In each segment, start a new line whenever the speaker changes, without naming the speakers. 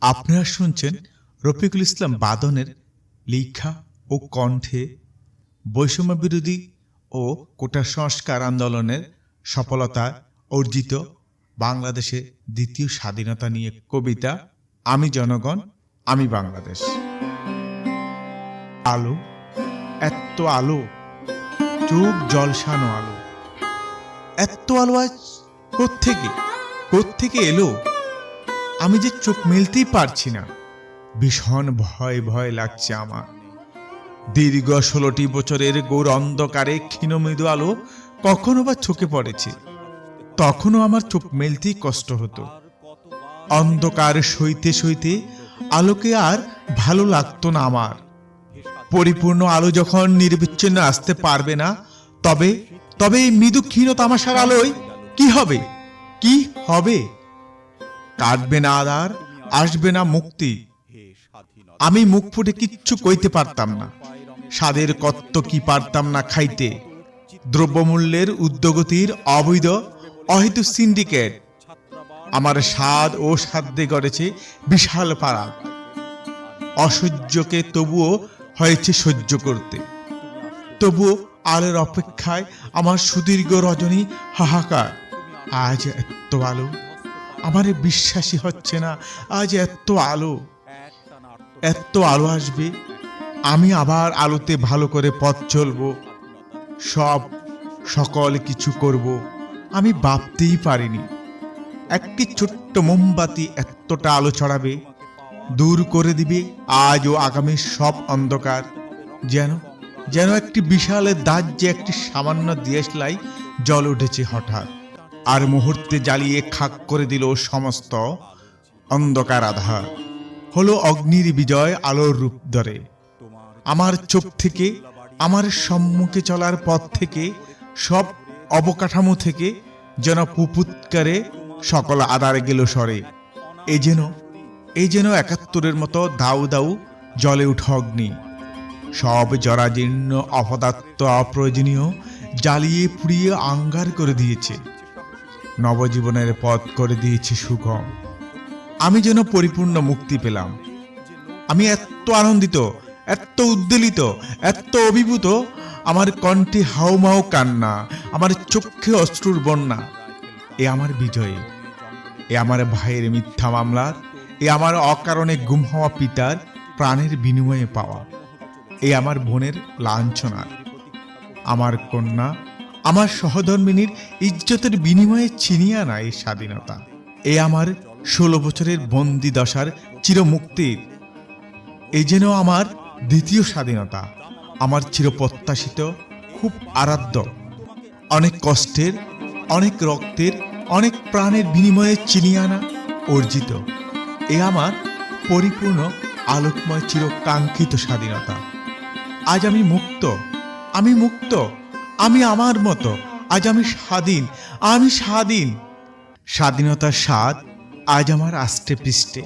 আপনারা শুনছেন রফিকুল ইসলাম বাদনের লেখা ও কণ্ঠে বৈষম্য বিরোধী ও কোটা সংস্কার আন্দোলনের সফলতা অর্জিত বাংলাদেশে দ্বিতীয় স্বাধীনতা নিয়ে কবিতা, আমি জনগণ, আমি বাংলাদেশ। আলো এত আলো, চোখ জলসানো আলো। এত আলো আজ কোত্থেকে? কোত্থেকে এলো? আমি যে চোখ মেলতেই পারছি না। ভীষণ ভয় ভয় লাগছে আমার। দীর্ঘ ষোলোটি বছরের গৌর অন্ধকারে ক্ষীণ মৃদু আলো কখনো বা চোখে পড়েছে। তখনও আমার চোখ মেলতেই কষ্ট হতো। অন্ধকার সইতে সইতে আলোকে আর ভালো লাগতো না আমার। পরিপূর্ণ আলো যখন নির্বিচ্ছিন্ন আসতে পারবে না, তবে তবে এই মৃদু ক্ষীণ তামাশার আলোয় কি হবে? কি হবে? কাটবে না আধার, আসবে না মুক্তি। আমি মুখ ফুটে কিচ্ছু কইতে পারতাম না। স্বাদের কত্ত কি পারতাম না খাইতে। দ্রব্যমূল্যের উদ্যোগতির অবৈধ, অহেতু সিন্ডিকেট। আমার স্বাদ ও সাধ্যে গড়েছে বিশাল পাড়া অসহ্যকে তবুও হয়েছে সহ্য করতে। তবুও আলোর অপেক্ষায় আমার সুদীর্ঘ রজনী হাহাকার। আজ এত আলো। আমার বিশ্বাসই হচ্ছে না। আজ এত আলো এত আলো আসবে, আমি আবার আলোতে ভালো করে পথ চলবো, সব, সকল কিছু করব। আমি ভাবতেই পারিনি, একটি ছোট্ট মোমবাতি এতটা আলো ছড়াবে, দূর করে দিবে আজ ও আগামীর সব অন্ধকার। যেন যেন একটি বিশাল দাহ্যে একটি সামান্য দিয়েশলাই জল উঠেছে হঠাৎ। আর মুহূর্তে জ্বালিয়ে খাক করে দিল সমস্ত অন্ধকার আধার। হলো অগ্নির বিজয় আলোর রূপ ধরে। আমার চোখ থেকে, আমার সম্মুখে চলার পথ থেকে, সব অবকাঠামো থেকে যেন পুপুৎকারে সকল আদার গেল সরে। এ যেন এই যেন একাত্তরের মতো দাউ দাউ জলে উঠ অগ্নি। সব জরাজীর্ণ, অপদার্থ, অপ্রয়োজনীয় জ্বালিয়ে পুড়িয়ে আঙ্গার করে দিয়েছে। নবজীবনের পথ করে দিয়েছে সুগম। আমি যেন পরিপূর্ণ মুক্তি পেলাম। আমি এত আনন্দিত, এত উদ্বেলিত, এত অভিভূত, আমার কণ্ঠে হাউমাউ কান্না, আমার চোখে অশ্রুর বন্যা। এ আমার বিজয়ে, এ আমার ভাইয়ের মিথ্যা মামলার, এ আমার অকারণে গুম হওয়া পিতার প্রাণের বিনিময়ে পাওয়া। এ আমার বোনের লাঞ্ছনার, আমার কন্যা আমার সহধর্মিনীর ইজ্জতের বিনিময়ে ছিনিয়ে আনা এই স্বাধীনতা। এ আমার ষোলো বছরের বন্দি দশার চিরমুক্তির। এই যেন আমার দ্বিতীয় স্বাধীনতা। আমার চিরপ্রত্যাশিত, খুব আরাধ্য। অনেক কষ্টের, অনেক রক্তের, অনেক প্রাণের বিনিময়ে চিনিয়ে আনা, অর্জিত। এ আমার পরিপূর্ণ, আলোকময়, চিরকাঙ্ক্ষিত স্বাধীনতা। আজ আমি মুক্ত আমি মুক্ত। আমি আমার মতো। আজ আমি স্বাধীন আমি স্বাধীন। স্বাধীনতার স্বাদ আজ আমার আষ্টে পৃষ্ঠে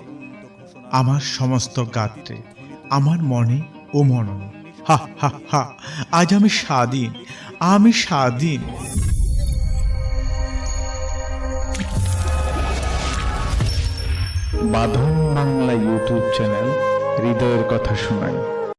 আমার সমস্ত গাত্রে, আমার মনে ও মননে। হা হা হা, আজ আমি স্বাধীন আমি স্বাধীন।
বাঁধন বাংলা ইউটিউব চ্যানেল, হৃদয়ের কথা শোনায়